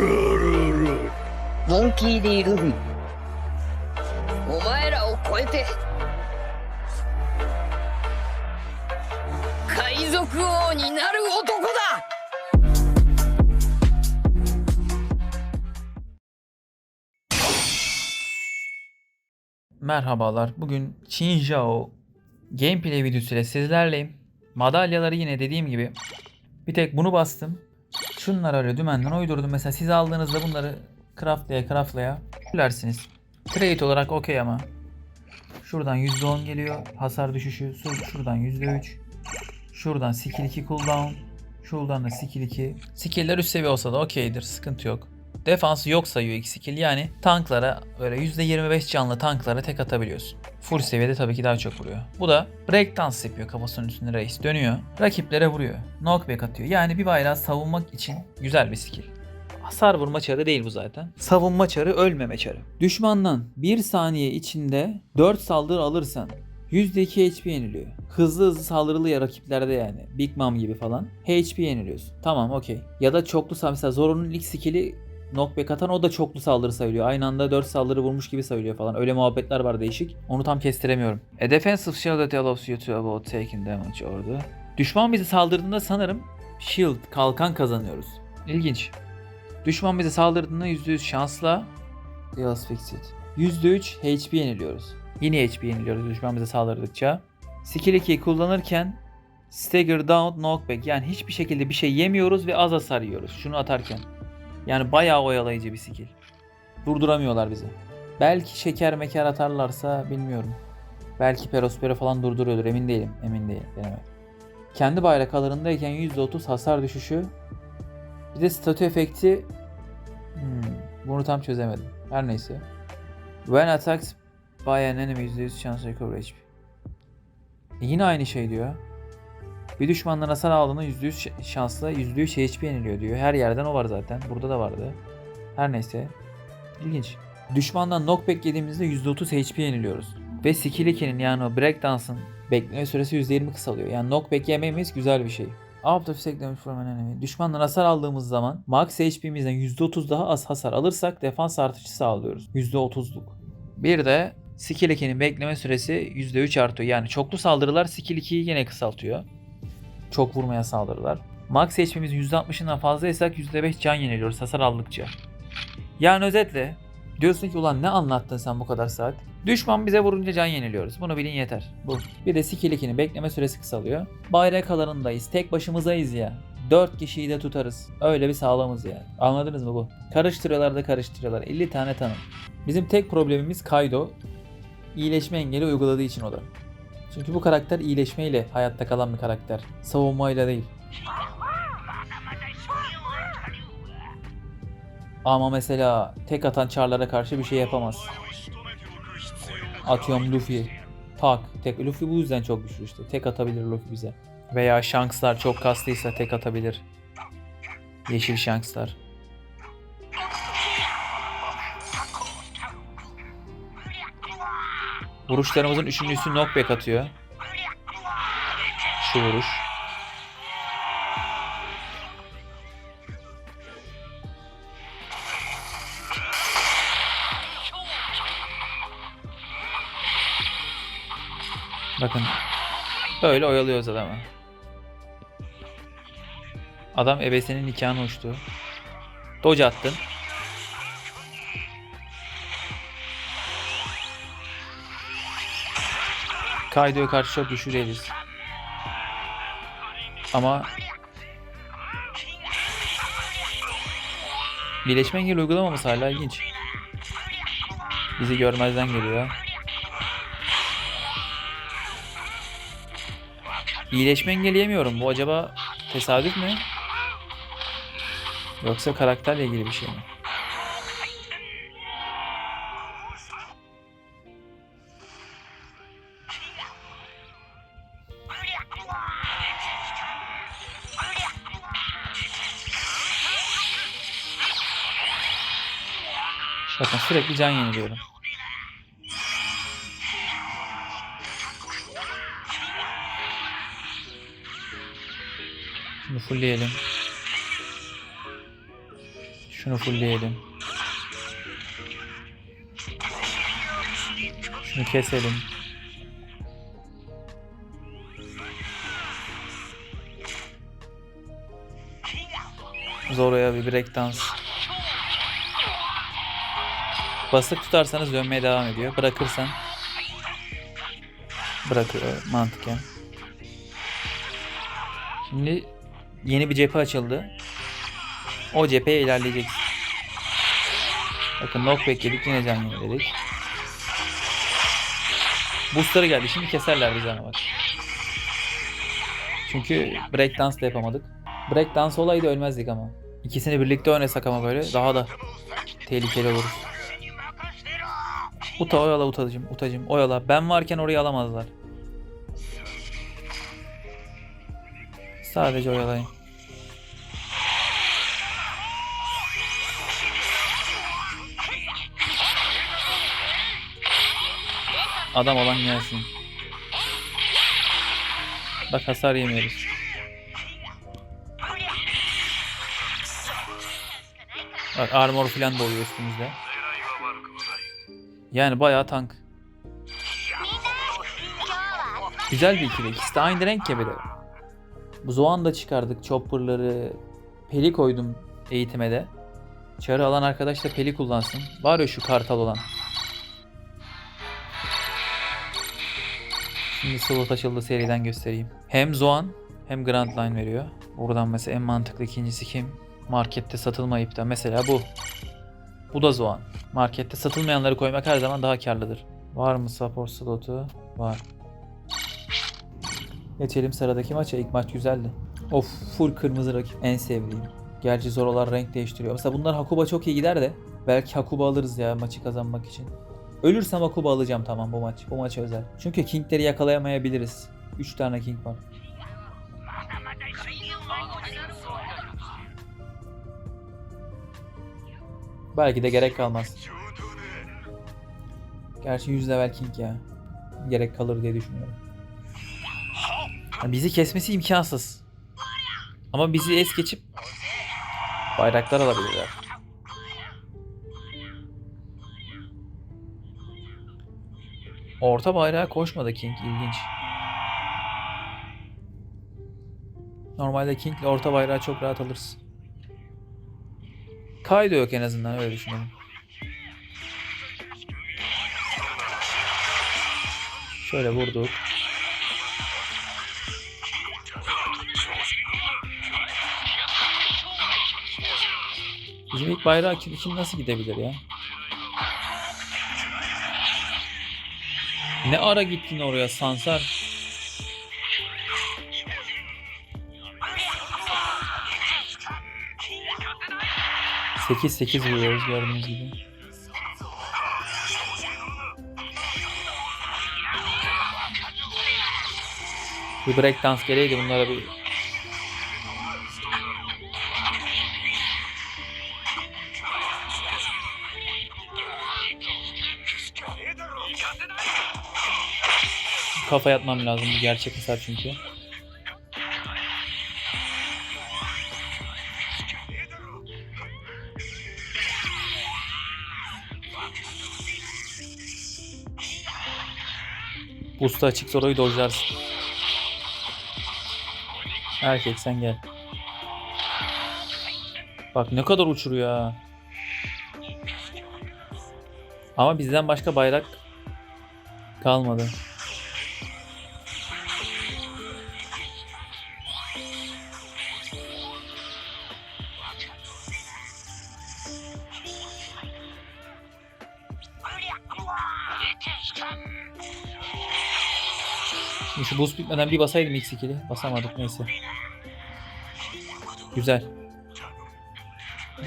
モンキー・ディ・ルフィお前らを超えて海賊王になる男だ Merhabalar. Bugün Chinzhou gameplay videosuyla sizlerleyim. Madalyaları yine dediğim gibi bir tek bunu bastım. Şunları öyle dümenden uydurdum. Mesela siz aldığınızda bunları craftlaya craftlaya Gülersiniz. Trade olarak okey ama. Şuradan %10 geliyor. Hasar düşüşü. Şu- Şuradan %3. Şuradan skill 2 cooldown. Şuradan da skill 2. Skill'ler üst seviye olsa da okeydir. Sıkıntı yok. Defansı yok sayıyor ilk skill. Yani tanklara böyle %25 canlı tanklara tek atabiliyorsun. Full seviyede tabii ki daha çok vuruyor. Bu da breakdance yapıyor kafasının üstünde reis. Dönüyor. Rakiplere vuruyor. Knockback atıyor. Yani bir bayrağı savunmak için güzel bir skill. Hasar vurma çarı değil bu zaten. Savunma çarı ölmeme çarı. Düşmandan 1 saniye içinde 4 saldırı alırsan %2 HP yeniliyor. Hızlı hızlı saldırılı rakiplerde yani. Big Mom gibi falan. HP yeniliyorsun. Tamam okey. Ya da çoklu. Mesela Zoro'nun ilk skill'i knockback atan o da çoklu saldırı sayılıyor. Aynı anda 4 saldırı vurmuş gibi sayılıyor falan. Öyle muhabbetler var değişik. Onu tam kestiremiyorum. A defensive shield that allows you to avoid taking damage orada. Düşman bize saldırdığında sanırım shield, kalkan kazanıyoruz. İlginç. Düşman bize saldırdığında %100 şansla Deals fixed. %3 HP yeniliyoruz. Yine HP yeniliyoruz düşman bize saldırdıkça. Skill 2'yi kullanırken Stagger down knockback yani hiçbir şekilde bir şey yemiyoruz ve az hasar yiyoruz şunu atarken. Yani bayağı oyalayıcı bir skill. Durduramıyorlar bizi. Belki şeker meker atarlarsa bilmiyorum. Belki Perospero falan durduruyordur emin değilim. Emin değilim. Denemedim. Kendi bayrak alanındayken %30 hasar düşüşü. Bir de statü efekti Hmm, bunu tam çözemedim. Her neyse. When attacked by an enemy %100 chance recover HP. E yine aynı şey diyor. Bir düşmandan hasar aldığında %100 ş- şansla %3 HP yeniliyor diyor. Her yerden o var zaten. Burada da vardı. Her neyse. İlginç. Düşmandan knockback yediğimizde %30 HP yeniliyoruz. Ve skill 2'nin yani o breakdance'ın bekleme süresi %20 kısalıyor. Yani knockback yememiz güzel bir şey. After physical damage from an enemy. Düşmandan hasar aldığımız zaman max HP'mizden %30 daha az hasar alırsak defans artışı sağlıyoruz. %30'luk. Bir de skill 2'nin bekleme süresi %3 artıyor. Yani çoklu saldırılar skill 2'yi yine kısaltıyor. Çok vurmaya saldırılar. Max HP'miz %60'ından fazlaysak %5 can yeniliyoruz hasar aldıkça. Yani özetle diyorsun ki ulan ne anlattın sen bu kadar saat? Düşman bize vurunca can yeniliyoruz. Bunu bilin yeter. Bu. Bir de skill 2'nin bekleme süresi kısalıyor. Bayrak alanındayız. Tek başımızayız ya. 4 kişiyi de tutarız. Öyle bir sağlamız yani. Anladınız mı bu? Karıştırıyorlar da karıştırıyorlar. 50 tane tanım. Bizim tek problemimiz Kaido. İyileşme engeli uyguladığı için o da. Çünkü bu karakter iyileşmeyle hayatta kalan bir karakter. Savunmayla değil. Ama mesela tek atan çarlara karşı bir şey yapamaz. Atıyorum Luffy. Tak. Tek Luffy bu yüzden çok güçlü işte. Tek atabilir Luffy bize. Veya Shanks'lar çok kaslıysa tek atabilir. Yeşil Shanks'lar. Vuruşlarımızın üçüncüsü knockback atıyor. Şu vuruş. Bakın. Böyle oyalıyoruz adamı. Adam ebesinin nikahına uçtu. Doge attın. Kaido'ya karşı çok güçlü değiliz. Ama Birleşme engeli uygulamamız hala ilginç. Bizi görmezden geliyor. İyileşme engelleyemiyorum. Bu acaba tesadüf mü? Yoksa karakterle ilgili bir şey mi? Bakın sürekli can yeniliyorum. Şunu fullleyelim. Şunu fullleyelim. Şunu keselim. Zoro'ya bir break dans. Basık tutarsanız dönmeye devam ediyor. Bırakırsan bırakıyor mantıken. Şimdi yeni bir cephe açıldı. O cepheye ilerleyeceksin. Bakın knockback yedik yine can yeniledik. Boostları geldi. Şimdi keserler bizi ama bak. Çünkü breakdance da yapamadık. Breakdance olaydı ölmezdik ama. İkisini birlikte oynasak ama böyle daha da tehlikeli oluruz. Uta oyala utacım, utacım oyala. Ben varken orayı alamazlar. Sadece oyalayın. Adam olan gelsin. Bak hasar yemiyoruz. Bak armor falan da üstümüzde. Yani bayağı tank. Güzel bir ikili. İkisi de aynı renk de. Bu Zoan da çıkardık. Chopper'ları. Peli koydum eğitime de. Çarı alan arkadaş da peli kullansın. Var ya şu kartal olan. Şimdi slot açıldı seriden göstereyim. Hem Zoan hem Grand Line veriyor. Buradan mesela en mantıklı ikincisi kim? Markette satılmayıp da mesela bu. Bu da Zoan. Markette satılmayanları koymak her zaman daha karlıdır. Var mı support slotu? Var. Geçelim sıradaki maça. İlk maç güzeldi. Of full kırmızı rakip. En sevdiğim. Gerçi Zoro'lar renk değiştiriyor. Mesela bunlar Hakuba çok iyi gider de. Belki Hakuba alırız ya maçı kazanmak için. Ölürsem Hakuba alacağım tamam bu maç. Bu maç özel. Çünkü King'leri yakalayamayabiliriz. 3 tane King var. Belki de gerek kalmaz. Gerçi 100 level King ya. Gerek kalır diye düşünüyorum. Ya bizi kesmesi imkansız. Ama bizi es geçip bayraklar alabilirler. Orta bayrağa koşmadı King. ilginç. Normalde King'le orta bayrağı çok rahat alırız. Kaido yok en azından öyle düşünelim. Şöyle vurduk. Bizim ilk bayrağı kim, kim nasıl gidebilir ya? Ne ara gittin oraya Sansar? Sekiz sekiz vuruyoruz gördüğünüz gibi. Bir break dans geleydi bunlara bir kafa yatmam lazım bu gerçek hasar çünkü. Usta açık Zoro'yu dojlarsın. Erkek sen gel. Bak ne kadar uçuruyor ha. Ama bizden başka bayrak kalmadı. Şu boost bitmeden bir basaydım X2'li. Basamadık neyse. Güzel.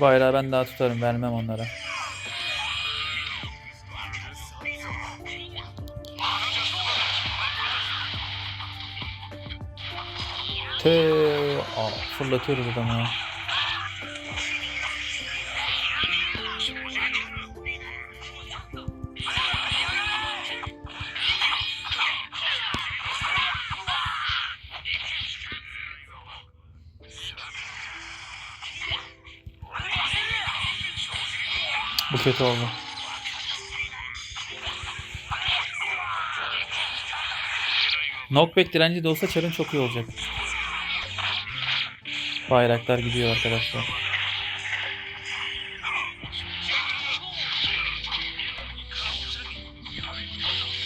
Bayrağı ben daha tutarım vermem onlara. Aa, fırlatıyoruz adamı Bu kötü oldu. Knockback direnci de olsa çarın çok iyi olacak. Bayraklar gidiyor arkadaşlar.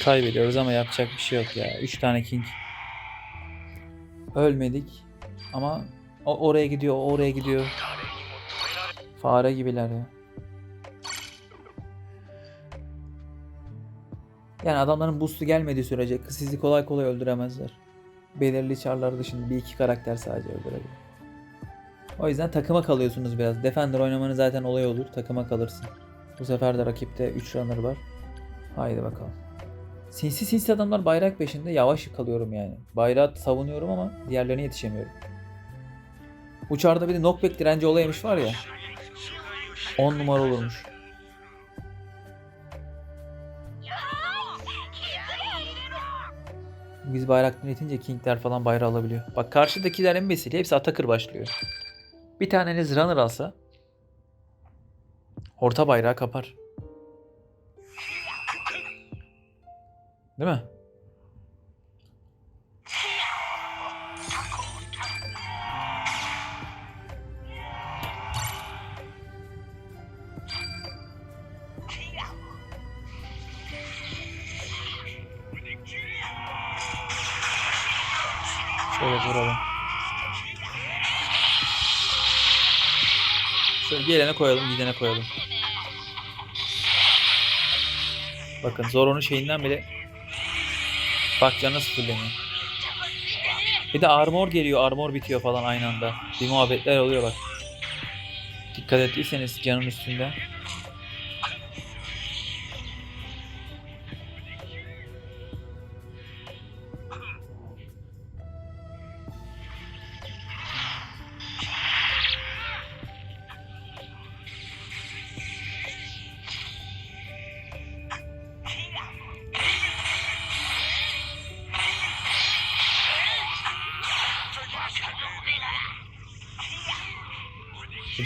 Kaybediyoruz ama yapacak bir şey yok ya. 3 tane king. Ölmedik ama o oraya gidiyor, oraya gidiyor. Fare gibiler ya. Yani adamların boost'u gelmediği sürece sizi kolay kolay öldüremezler. Belirli çarlar dışında bir iki karakter sadece öldürebilir. O yüzden takıma kalıyorsunuz biraz. Defender oynamanın zaten olay olur. Takıma kalırsın. Bu sefer de rakipte 3 runner var. Haydi bakalım. Sinsi sinsi adamlar bayrak peşinde yavaş kalıyorum yani. Bayrağı savunuyorum ama diğerlerine yetişemiyorum. Uçarda bir de knockback direnci olaymış var ya. 10 numara olurmuş. Biz bayraktan itince King'ler falan bayrağı alabiliyor. Bak karşıdakiler embesil hepsi Atakır başlıyor. Bir taneniz runner alsa orta bayrağı kapar. Değil mi? Şöyle vuralım. Şöyle gelene koyalım, gidene koyalım. Bakın Zoro'nun şeyinden bile Bak canı nasıl fulleniyor. Bir de armor geliyor, armor bitiyor falan aynı anda. Bir muhabbetler oluyor bak. Dikkat ettiyseniz canın üstünde.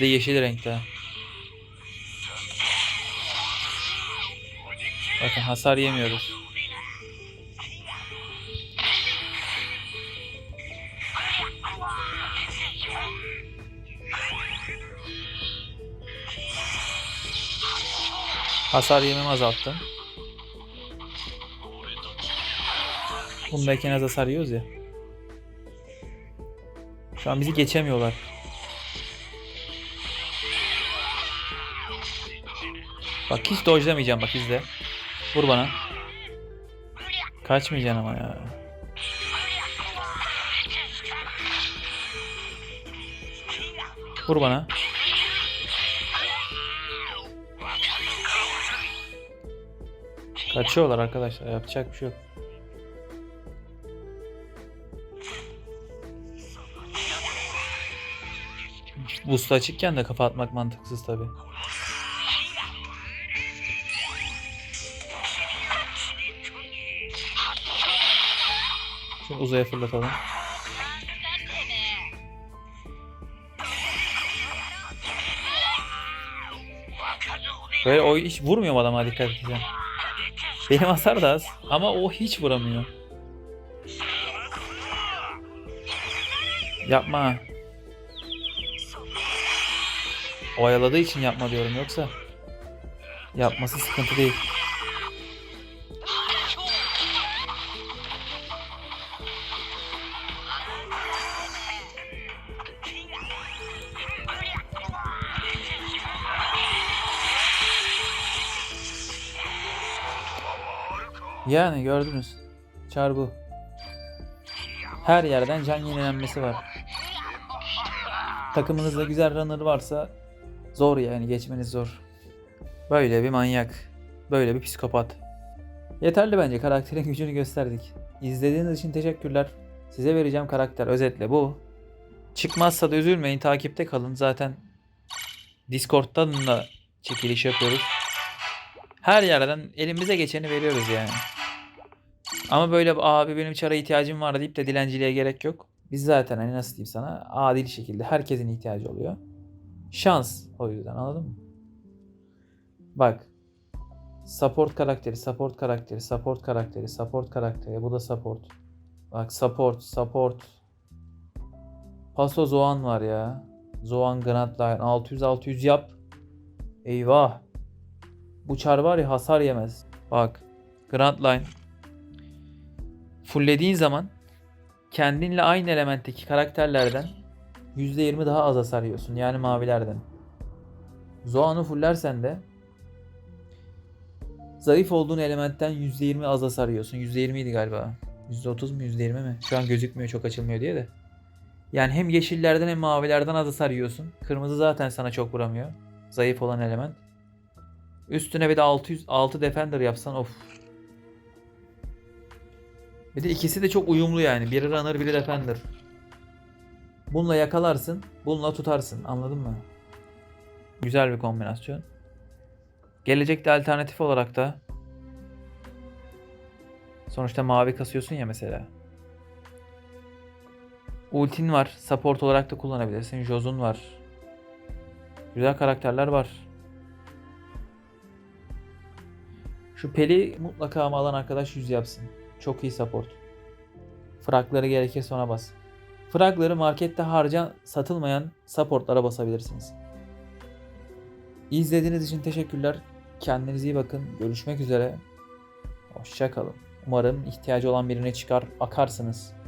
De yeşil renkte. Bakın hasar yemiyoruz. Hasar yememi azalttım. Bundayken az hasar yiyoruz ya. Şu an bizi geçemiyorlar. Bak hiç dojlamayacağım bak izle. Vur bana. Kaçmayacaksın ama ya. Vur bana. Kaçıyorlar arkadaşlar. Yapacak bir şey yok. Boost açıkken de kafa atmak mantıksız tabi. Uzaya fırlatalım. Böyle o hiç vurmuyor mu adama dikkat edeceğim. Benim hasar da az ama o hiç vuramıyor. Yapma. Oyaladığı için yapma diyorum yoksa yapması sıkıntı değil. Yani gördünüz. Çar bu. Her yerden can yenilenmesi var. Takımınızda güzel runner varsa zor yani geçmeniz zor. Böyle bir manyak. Böyle bir psikopat. Yeterli bence karakterin gücünü gösterdik. İzlediğiniz için teşekkürler. Size vereceğim karakter özetle bu. Çıkmazsa da üzülmeyin takipte kalın. Zaten Discord'dan da çekiliş yapıyoruz. Her yerden elimize geçeni veriyoruz yani. Ama böyle abi benim çara ihtiyacım var deyip de dilenciliğe gerek yok. Biz zaten hani nasıl diyeyim sana adil şekilde herkesin ihtiyacı oluyor. Şans o yüzden anladın mı? Bak. Support karakteri, support karakteri, support karakteri, support karakteri. Bu da support. Bak support, support. Paso Zoan var ya. Zoan Grand Line 600 600 yap. Eyvah. Bu çar var ya hasar yemez. Bak. Grand Line. Fulllediğin zaman kendinle aynı elementteki karakterlerden %20 daha az hasar yiyorsun. Yani mavilerden. Zoan'ı fullersen de zayıf olduğun elementten %20 az hasar yiyorsun. %20 idi galiba. %30 mu %20 mi? Şu an gözükmüyor çok açılmıyor diye de. Yani hem yeşillerden hem mavilerden az hasar yiyorsun. Kırmızı zaten sana çok vuramıyor. Zayıf olan element. Üstüne bir de 600 6 defender yapsan of. Bir de ikisi de çok uyumlu yani. Biri runner, biri defender. Bununla yakalarsın, bununla tutarsın. Anladın mı? Güzel bir kombinasyon. Gelecekte alternatif olarak da sonuçta mavi kasıyorsun ya mesela. Ultin var. Support olarak da kullanabilirsin. Jozun var. Güzel karakterler var. Şu peli mutlaka alan arkadaş yüz yapsın. Çok iyi support. Fragları gerekirse ona bas. Fragları markette harca satılmayan supportlara basabilirsiniz. İzlediğiniz için teşekkürler. Kendinize iyi bakın. Görüşmek üzere. Hoşçakalın. Umarım ihtiyacı olan birine çıkar, akarsınız.